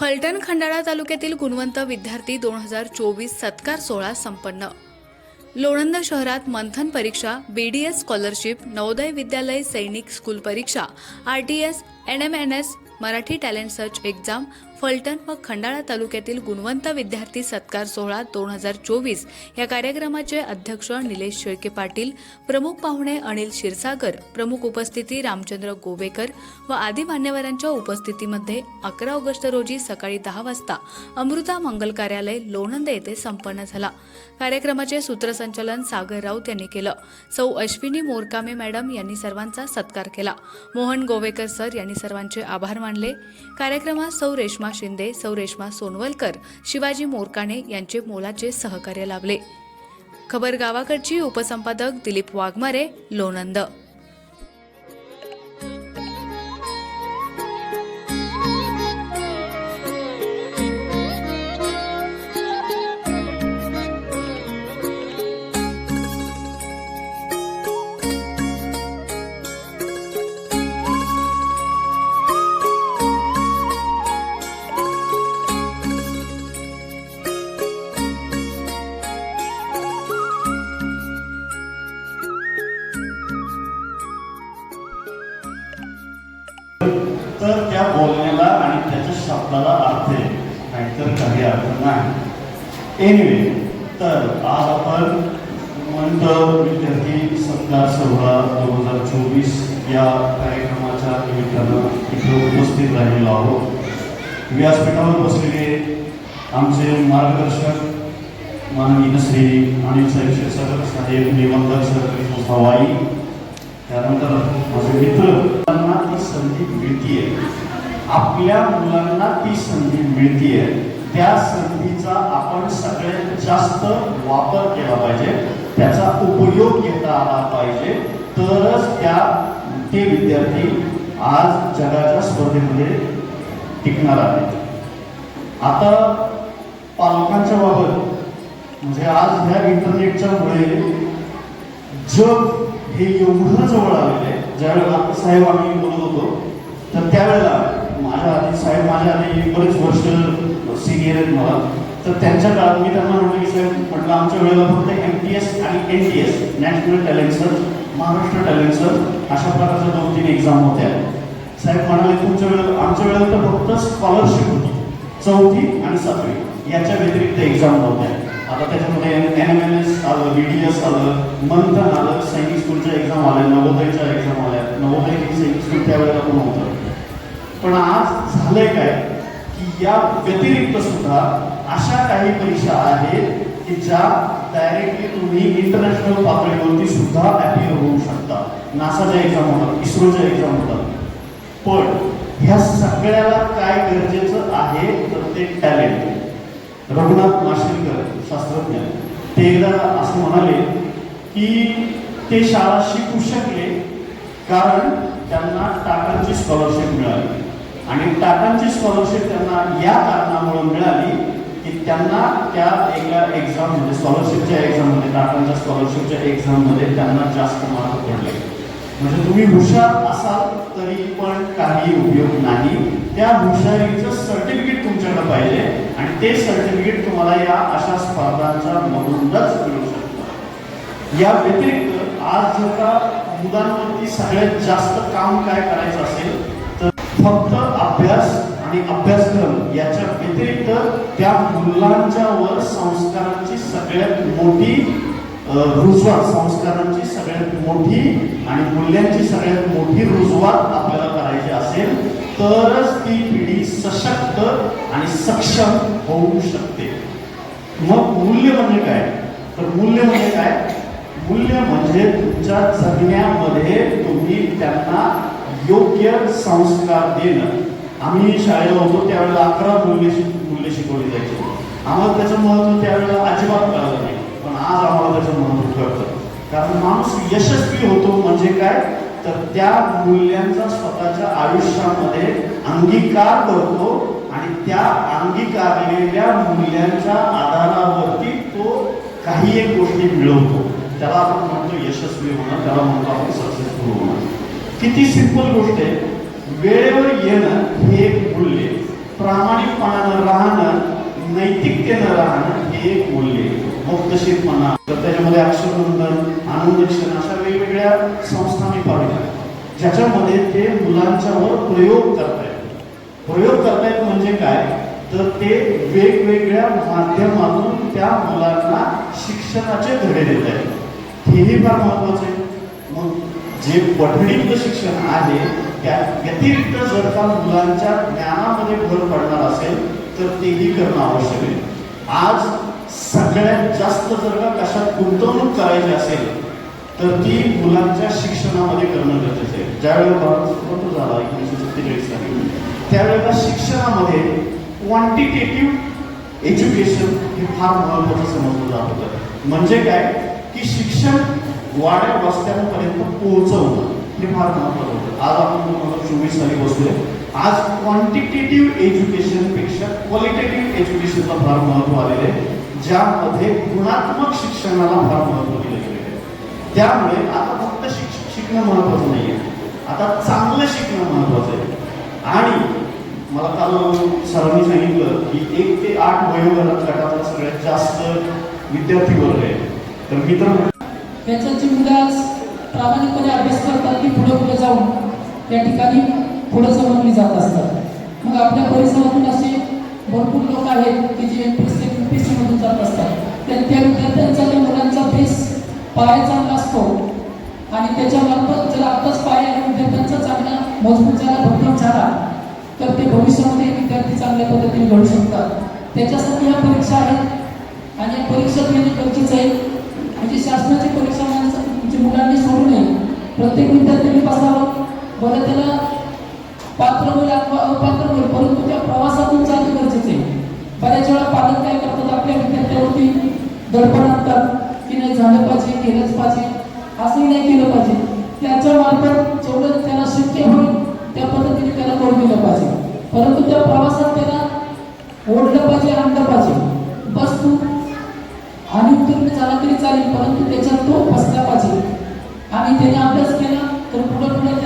फलटण खंडाळा तालुक्यातील गुणवंत विद्यार्थी दोन हजार चोवीस सत्कार सोहळा संपन्न. लोणंद शहरात मंथन परीक्षा B D S scholarship Navodaya Vidyalaya Sainik school परीक्षा R T S N M N S Marathi talent search exam Phaltan व खंडाळा तालुक्यातील गुणवंत विद्यार्थी सत्कार सोहळा दोन हजार चोवीस या कार्यक्रमाचे अध्यक्ष निलेश शेळके पाटील प्रमुख पाहुणे अनिल क्षीरसागर प्रमुख उपस्थिती रामचंद्र गोवेकर व आदी मान्यवरांच्या उपस्थितीमध्ये अकरा ऑगस्ट रोजी सकाळी दहा वाजता अमृता मंगल कार्यालय लोणंद येथे संपन्न झाला. कार्यक्रमाचे सूत्रसंचालन सागर राऊत यांनी केलं. सौ अश्विनी मोरकामे मॅडम यांनी सर्वांचा सत्कार केला. मोहन गोवेकर सर यांनी सर्वांचे आभार मानले. कार्यक्रमात सौ रेश्मा शिंदे सौ रेश्मा सोनवलकर शिवाजी मोरकाणे यांचे मोलाचे सहकार्य लाभले. खबर गावाकडची उपसंपादक दिलीप वाघमारे लोणंद. आपल्याला अर्थ आहे नाहीतर काही अर्थ नाही. एनिवे तर आज आपण मंत विद्यार्थी सत्कार सोहळा दोन हजार चोवीस या कार्यक्रमाच्या निमित्तानं इथे उपस्थित राहिलेलो आहोत. व्यासपीठावर बसलेले आमचे मार्गदर्शक माननीय श्री अनिल साहेब क्षीरसागर साहेब निबंधक सरकारी संस्था वाई आपल्या मुलांना ती संधी मिळतीये. त्या संधीचा आपण सगळ्यात जास्त वापर केला पाहिजे. त्याचा उपयोग घेता आला पाहिजे. तरच त्या ते विद्यार्थी आज जगाच्या स्पर्धेमध्ये टिकणार आहेत. आता पालकांच्या बाबत म्हणजे आज ह्या इंटरनेटच्या मुळे जग हे एवढं जवळ आलेलं आहे. ज्यावेळेला साहेब आम्ही बोलत होतो तर त्यावेळेला माझ्या आधी साहेब माझ्या आधी बरेच वर्ष सिनियर आहेत मला. तर त्यांच्या काळात मी त्यांना म्हटलं की साहेब म्हटलं आमच्या वेळेला फक्त एम टी एस आणि N T S national talent search Maharashtra talent search अशा प्रकारच्या दोन तीन एक्झाम होत्या. साहेब म्हणाले तुमच्या वेळेला आमच्या वेळेला तर फक्त स्कॉलरशिप होती. चौथी आणि सातवी. याच्या व्यतिरिक्त एक्झाम नव्हत्या. आता त्याच्यामध्ये एन एम एन एस आलं बी डी एस आलं मंथन आलं सैनिक स्कूलच्या एक्झाम आल्या नवोदयच्या एक्झाम आल्या. नवोदय सैनिक स्कूल त्यावेळेला पण होतं. पण आज झालंय काय? की या व्यतिरिक्त सुद्धा अशा काही परीक्षा आहेत की ज्या डायरेक्टली तुम्ही इंटरनॅशनल पातळीवरती सुद्धा अपियर होऊ शकता. नासाच्या एक्झाम होतात इस्रोच्या एक्झाम होतात. पण ह्या सगळ्याला काय गरजेचं आहे? तर ते टॅलेंट रघुनाथ माशेलकर शास्त्रज्ञ. ते एकदा असं म्हणाले की ते शाळा शिकू शकले कारण त्यांना टाटांची स्कॉलरशिप मिळाली. आणि टाटांची स्कॉलरशिप त्यांना या कारणामुळे मिळाली की त्यांना त्या एका म्हणजे स्कॉलरशिपच्या एक्झाममध्ये टाटांच्या स्कॉलरशिपच्या एक्झाममध्ये त्यांना जास्त मार्क पडले. म्हणजे तुम्ही हुशार असाल तरी पण काही उपयोग नाही. त्या हुशारीचं सर्टिफिकेट तुमच्याकडे पाहिजे आणि ते सर्टिफिकेट तुम्हाला या अशा स्पर्धांच्या मधूनच मिळू शकतं. या व्यतिरिक्त आज जर का मुलांवरती सगळ्यात जास्त काम काय करायचं असेल फक्त अभ्यास आणि अभ्यासक्रम याच्या व्यतिरिक्त त्या मुलांच्या वर संस्कारांची सगळ्यात मोठी रुजवा संस्कारांची सगळ्यात मोठी आणि मूल्यांची सगळ्यात मोठी रुजवात आपल्याला करायची असेल तरच ती पिढी सशक्त आणि सक्षम होऊ शकते. मग मूल्य म्हणजे काय? तर मूल्य म्हणजे काय? मूल्य म्हणजे तुमच्या जगण्यामध्ये तुम्ही त्यांना योग्य संस्कार देणं. आम्ही शाळेला होतो त्यावेळेला अकरा मूल्य शिक- मूल्य शिकवली जायची. आम्हाला त्याचं महत्त्व त्यावेळेला अजिबात कळलं नाही. पण आज आम्हाला त्याचं महत्त्व कळतं. कारण माणूस यशस्वी होतो म्हणजे काय? तर त्या मूल्यांचा स्वतःच्या आयुष्यामध्ये अंगीकार करतो आणि त्या अंगीकारलेल्या मूल्यांच्या आधारावरती तो काही एक गोष्टी मिळवतो. त्याला आपण म्हणतो यशस्वी होणं त्याला म्हणतो आपण सक्सेसफुल होणं. किती सिंपल गोष्ट आहे. वेळेवर येणं हे एक मूल्य प्रामाणिकपणानं राहणं नैतिकतेनं राहणं हे एक मूल्य मुक्तशीरपणा तर त्याच्यामध्ये अक्षरबंधन आनंद क्षण अशा वेगवेगळ्या संस्था मी पाहिल्या ज्याच्यामध्ये ते मुलांच्यावर प्रयोग करतायत. प्रयोग करतायत म्हणजे काय? तर ते वेगवेगळ्या माध्यमातून त्या मुलांना शिक्षणाचे धडे देत आहेत हेही फार महत्त्वाचे आहे. मग जे पठडीतलं शिक्षण आहे त्या व्यतिरिक्त जर का मुलांच्या ज्ञानामध्ये भर पडणार असेल तर तेही करणं आवश्यक आहे. आज सगळ्यात जास्त जर का कशात गुंतवणूक करायची असेल तर ती मुलांच्या शिक्षणामध्ये करणं गरजेचं आहे. ज्यावेळेला भारत झाला एकोणीसशे सत्तेचाळीस साली त्यावेळेला शिक्षणामध्ये क्वांटिटेटिव्ह एज्युकेशन हे फार महत्वाचं समजलं जात होतं. म्हणजे काय? की शिक्षण वाड्या वस्त्यांपर्यंत पोहोचवणं हे फार महत्वाचं होतं. आज आपण दोन हजार चोवीस साली बसलोय. आज क्वांटिटेटिव्ह एज्युकेशनपेक्षा क्वालिटेटिव्ह एज्युकेशनला फार महत्त्व आलेलं आहे. ज्यामध्ये गुणात्मक शिक्षणाला फार महत्त्व दिलं गेलेलं आहे. त्यामुळे आता फक्त शिक्ष शिकणं महत्वाचं नाही आहे आता चांगलं शिकणं महत्वाचं आहे. आणि मला काल सरांनी सांगितलं की एक ते आठ वयोगटातला सगळ्यात जास्त विद्यार्थी वर्ग आहे तर मित्र याच्यात जी मुलं आज प्रामाणिकपणे अभ्यास करतात ती पुढे पुढे जाऊन त्या ठिकाणी पुढे समजली जात असतात. मग आपल्या परिसरातून असे भरपूर लोक आहेत की जे M P C M P C जात असतात. त्या त्या विद्यार्थ्यांचा त्या मुलांचा बेस पाया चांगला असतो. आणि त्याच्यामार्फत जर आताच पाया या विद्यार्थ्यांचा चांगला मजबूत झाला भक्कम झाला तर ते भविष्यामध्ये विद्यार्थी चांगल्या पद्धतीने घडू शकतात. त्याच्यासाठी ह्या परीक्षा आहेत. आणि या परीक्षा घेणे गरजेचं आहे. की शासनाची परीक्षा माणसं मुलांनी सोडू नये. प्रत्येक विद्यार्थ्यांनी बसावं. बरं त्याला पात्र होईल अथवा अपात्र होईल परंतु त्या प्रवासातून जाणं गरजेचं आहे. बऱ्याच वेळा पालक काय करतात आपल्या विद्यार्थ्यावरती दडपण आणतात की नाही झालं पाहिजे केलंच पाहिजे असंही नाही केलं पाहिजे. त्याच्या मार्फत जेवढं त्याला शक्य होईल त्या पद्धतीने त्याला करून दिलं पाहिजे. परंतु त्या प्रवासात त्याला ओढलं पाहिजे आणलं पाहिजे. बस तू आणि उत्तीर्ण झाला तरी चालेल परंतु त्याच्यात तो बसला पाहिजे. आणि त्याने अभ्यास केला तर पुढे पुढे